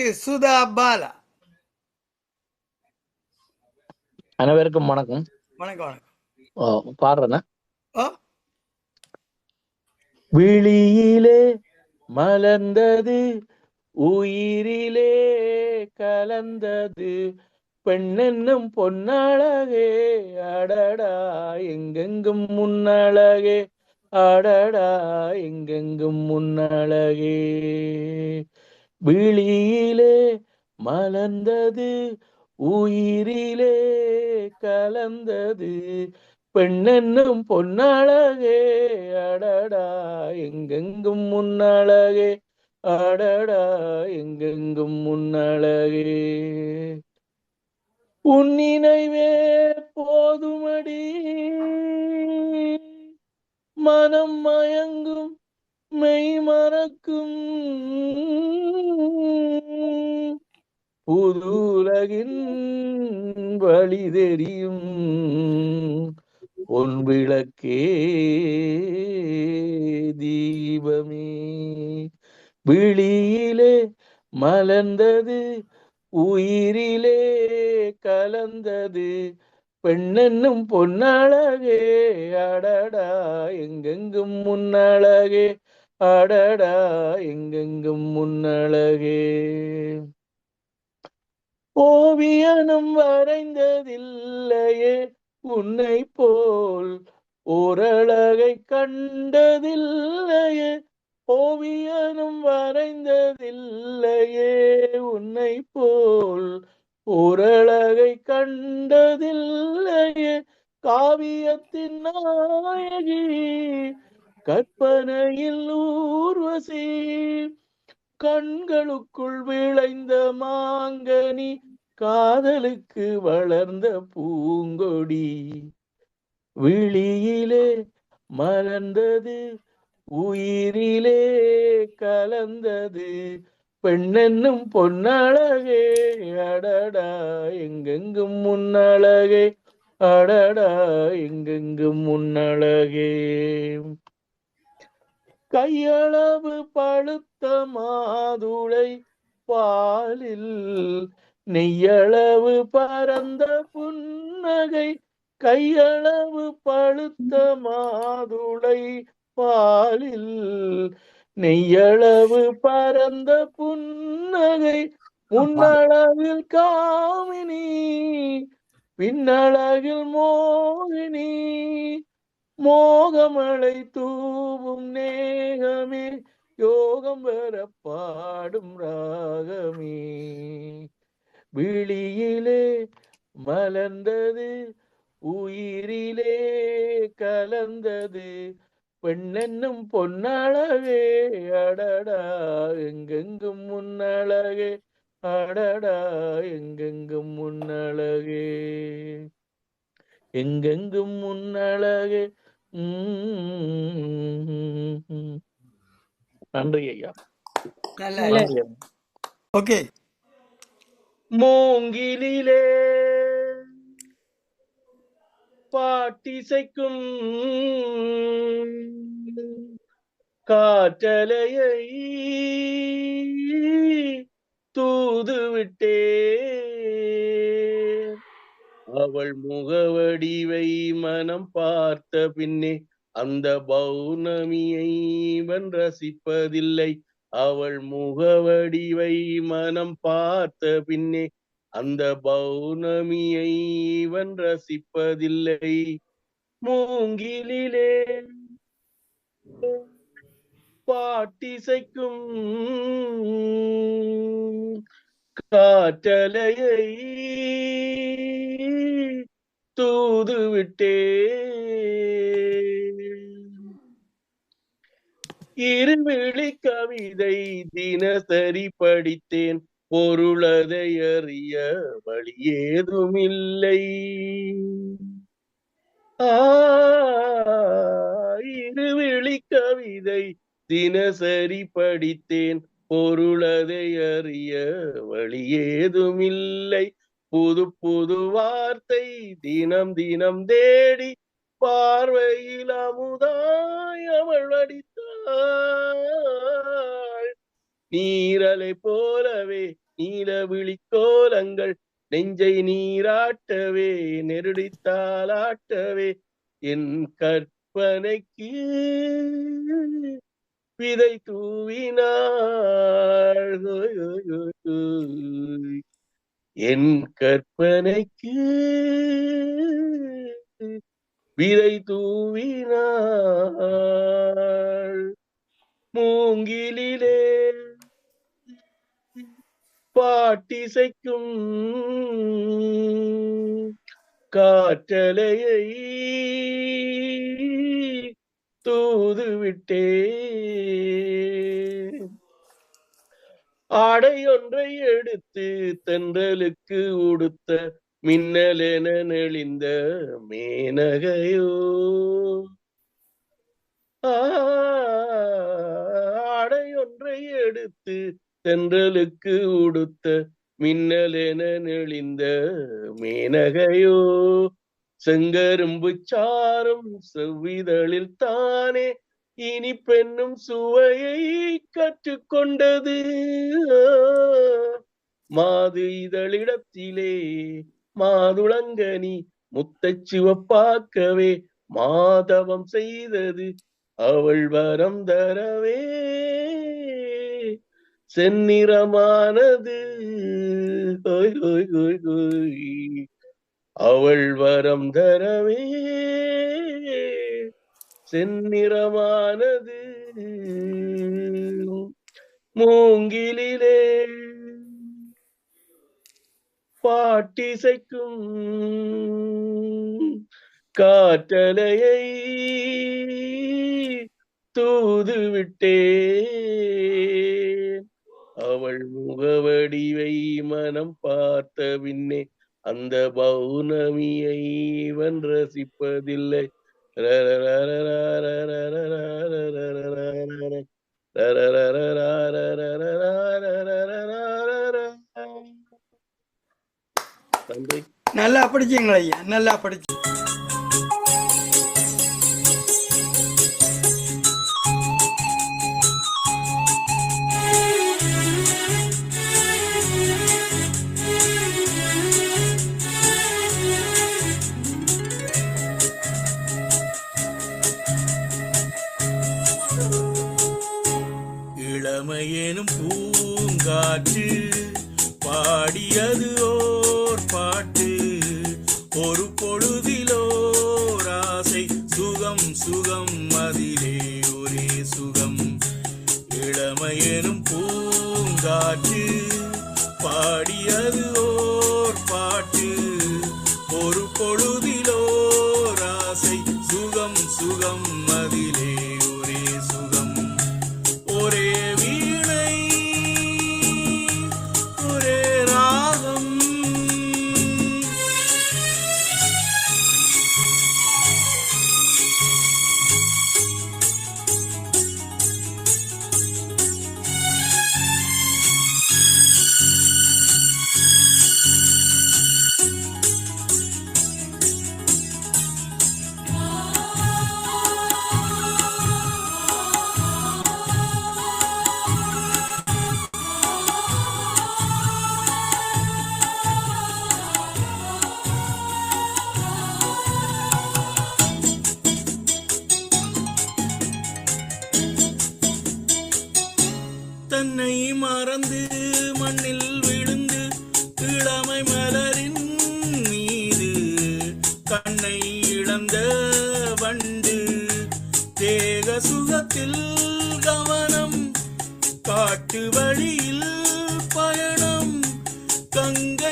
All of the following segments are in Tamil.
திரு சுதா பாலா. அனைவருக்கும் வணக்கம். வணக்கம் வணக்கம். ஓ. விழியிலே மலர்ந்தது உயிரிலே கலந்தது. பெண்ணென்னும் பொன்னழகே அடடா எங்கெங்கும் முன்னழகே அடடா எங்கெங்கும் முன்னழகே. விழியிலே மலர்ந்தது உயிரிலே கலந்தது. பெண்ணென்னும் பொன்னழகே அடடா எங்கெங்கும் முன்னழகே அடடா எங்கெங்கும் முன்னழகே. உன்னினைவே போதுமடி மனம் மயங்கும் மெய் மறக்கும். புது உலகின் வழி தெரியும். பொன் விளக்கே தீபமே. விழியிலே மலர்ந்தது உயிரிலே கலந்தது. பெண்ணென்னும் பொன்னழகே அடடா எங்கெங்கும் முன்னழகே அடடா எங்கெங்கும் முன்னழகே. ஓவியனும் வரைந்ததில்லையே உன்னை போல் ஓரழகை கண்டதில்லையே. ஓவியனும் வரைந்ததில்லையே உன்னை போல் ஓரழகை கண்டதில்லையே. காவியத்தின் நாயகி கற்பனையில் ஊர்வசி கண்களுக்குள் விளைந்த மாங்கனி காதலுக்கு வளர்ந்த பூங்கொடி. விழியிலே மலர்ந்தது உயிரிலே கலந்தது. பெண்ணென்னும் பொன்னழகே அடடா எங்கெங்கும் முன்னழகே அடடா எங்கெங்கும் முன்னழகே. கையளவு பழுத்த மாதுளை பாலில் நெய்யளவு பரந்த புன்னகை கையளவு பழுத்த மாதுளை பாலில் நெய்யளவு பரந்த புன்னகை முன்னளவில் காமினி பின்னழகில் மோகினி. மோகமலை தூவும் நேகமே யோகம் வர பாடும் ராகமே. விழியிலே மலர்ந்தது உயிரிலே கலந்தது. பெண்ணென்னும் பொன்னழகே அடடா எங்கெங்கும் முன்னழகே அடடா எங்கெங்கும் முன்னழகே. எங்கெங்கும் முன்னழகே நன்றி ஐயா நல்ல நன்றி ஐயா. ஓகே மூங்கிலிலே பாட்டிசைக்கும் காற்றலையை தூது விட்டே அவள் முகவடிவை மனம் பார்த்த பின்னே அந்த பௌர்ணமியை இவன் ரசிப்பதில்லை. அவள் முகவடிவை மனம் பார்த்த பின்னே அந்த பௌர்ணமியை இவன் ரசிப்பதில்லை. மூங்கிலே பாட்டிசைக்கும் காற்றலையை தூது விட்டே இருவிழி கவிதை தினசரி படித்தேன். பொருளதை அறிய வழி ஏதுமில்லை. ஆ, இருவிழி கவிதை தினசரி படித்தேன். பொருளதை அறிய வழியேதுமில்லை. புது புது வார்த்தை தினம் தினம் தேடி பார்வையில் அமுதாய் அவள் அடித்தாள் நீரலை போலவே நீலவிழி கோலங்கள் நெஞ்சை நீராட்டவே நெருடித்தாலாட்டவே என் கற்பனைக்கு விதை தூவினாள். என் கற்பனைக்கு விதை தூவினாள். மூங்கிலே பாட்டிசைக்கும் காற்றலையை தூது விட்டே ஆடை ஒன்றை எடுத்து தென்றலுக்கு உடுத்த மின்னலென நெளிந்த மேனகையோ. ஆடை ஒன்றை எடுத்து தென்றலுக்கு உடுத்த மின்னலென நெளிந்த மேனகையோ. செங்கரும்பு சாரும் செவ்விதழில் தானே இனி பெண்ணும் சுவையை கற்றுக்கொண்டது. மாது இதழிடத்திலே மாதுளங்கனி முத்தச் சிவப்பாக்கவே மாதவம் செய்தது அவள் வரம் தரவே. செந்நிறமானது. ஓய் ஓய் ஓய் ஓய் அவள் வரம் தரவே செந்நிறமானது. மூங்கிலே பாட்டிசைக்கும் காற்றலையை தூது விட்டேன் அவள் முகவடிவை மனம் பார்த்த பின்னே அந்த பௌர்ணமியை இவன் ரசிப்பதில்லை. நல்லா படிச்சீங்களா ஐயா நல்லா படிச்சு பூங்காற்று பாடியது ஓர் பாட்டு. ஒரு பொழுதிலோர் ஆசை சுகம் சுகம் அதிலே ஒரே சுகம். இளமையெனும் பூங்காற்று பாடியது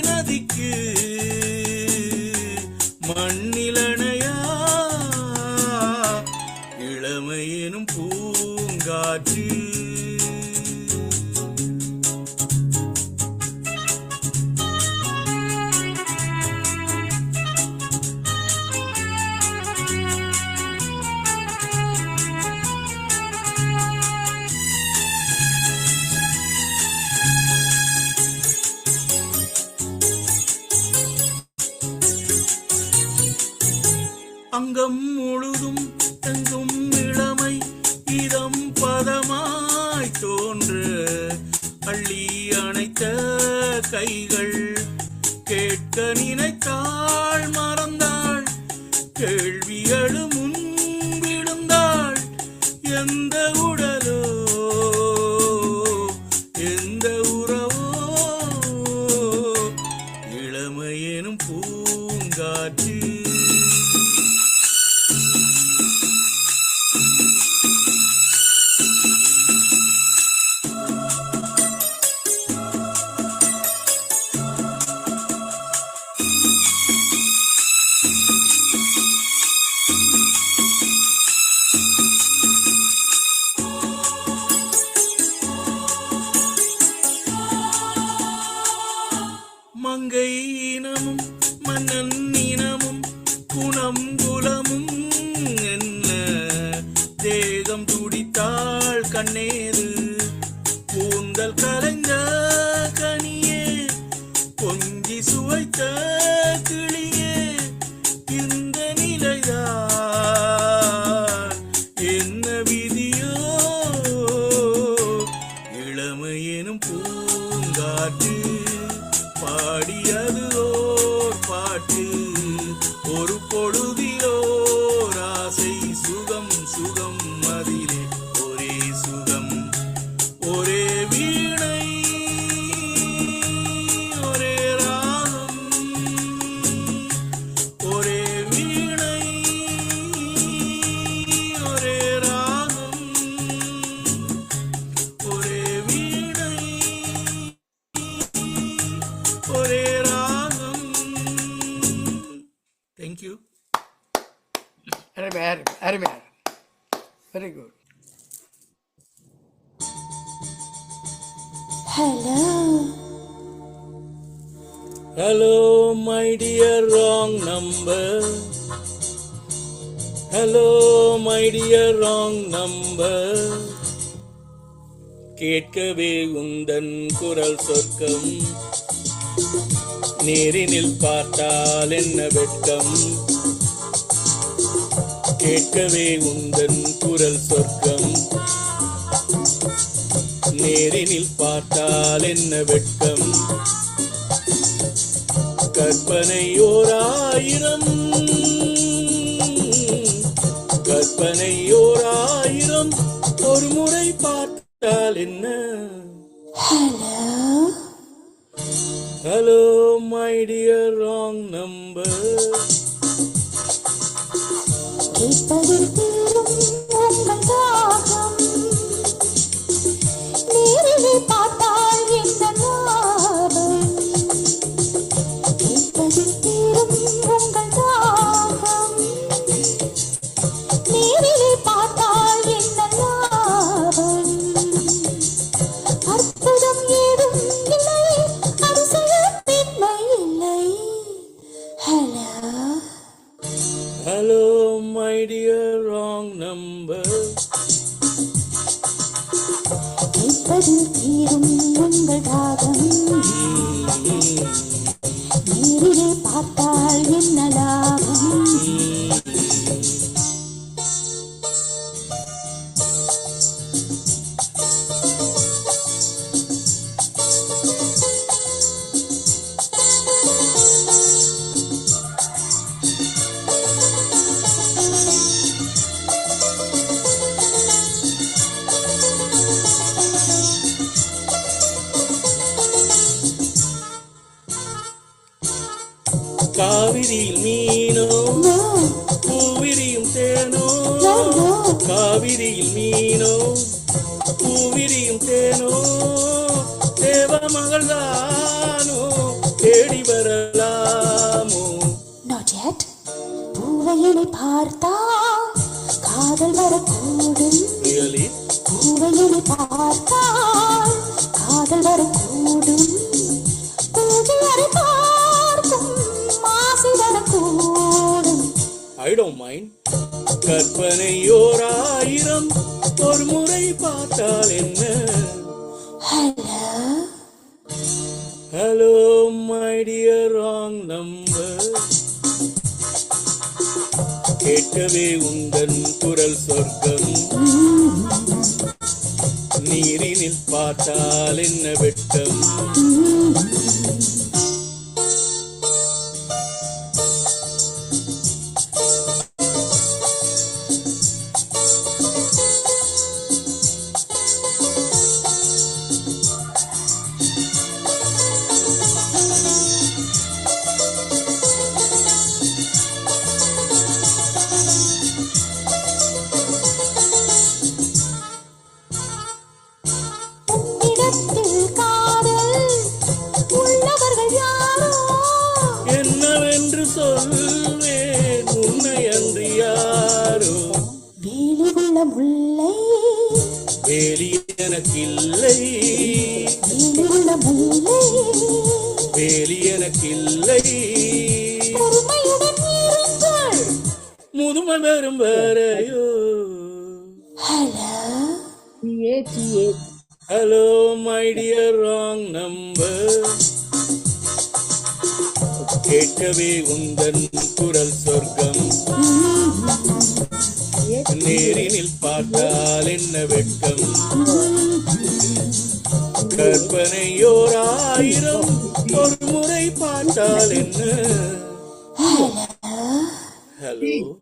நதிக்கு மண்ணில அங்கம் முழுதும் எங்கும் இளமை இதம் பதமாய் தோன்று அள்ளி அணைத்த கைகள் கேட்க நினைத்தாள் மறந்தாள் கேள்வியழு முன் விழுந்தாள் எந்த உடலோ எந்த உறவோ இளமையெனும் பூங்காற்று. ஒரு அருமை அருமை அருமை. Very good Hello. Hello my dear wrong number hello my dear wrong number கேட்கவே உந்தன் குரல் சொர்க்கம். நேரினில் பார்த்தால் என்ன வெட்கம்? கேட்கவே உந்தன் குரல் சொர்க்கம். நேரினில் பார்த்தால் என்ன வெட்கம்? கற்பனை ஓர் ஆயிரம் கற்பனை ஓர் ஆயிரம் ஒரு முறை பார்த்தால் என்ன. Hello my dear wrong number கேட்பதில் தீரும் நம்பர் தீரும் உங்கள் தாகம் காவிரியில் மீனோ? பூவிரியும் தேனோ. காவிரியில் மீனோ? பூவிரியும் தேனோ? தேவ மகள்தானோ தேடி வரலாமோ? Yet. பூவையினை பார்த்தால் காதல் வரக்கூடும். பூவையினை பார்த்தால் காதல் வரக்கூடும். ஐ டோன்ட் மைண்ட் கற்பனை ஓர் ஆயிரம் ஒரு முறை பார்த்தால் என்ன? Hello my dear wrong number கேட்கவே உந்தன் குரல் சொர்க்கம். நீரினில் பார்த்தால் என்ன வெட்கம் முதுமை வரும் வரையோ hello my dear wrong number கேட்கவே உந்தன் குரல் சொர்க்கம். நேரினில் பார்த்தால் என்ன வெட்கம்? ஆயிரம் ஒரு முறை பார்த்தால் என்ன? ஹலோ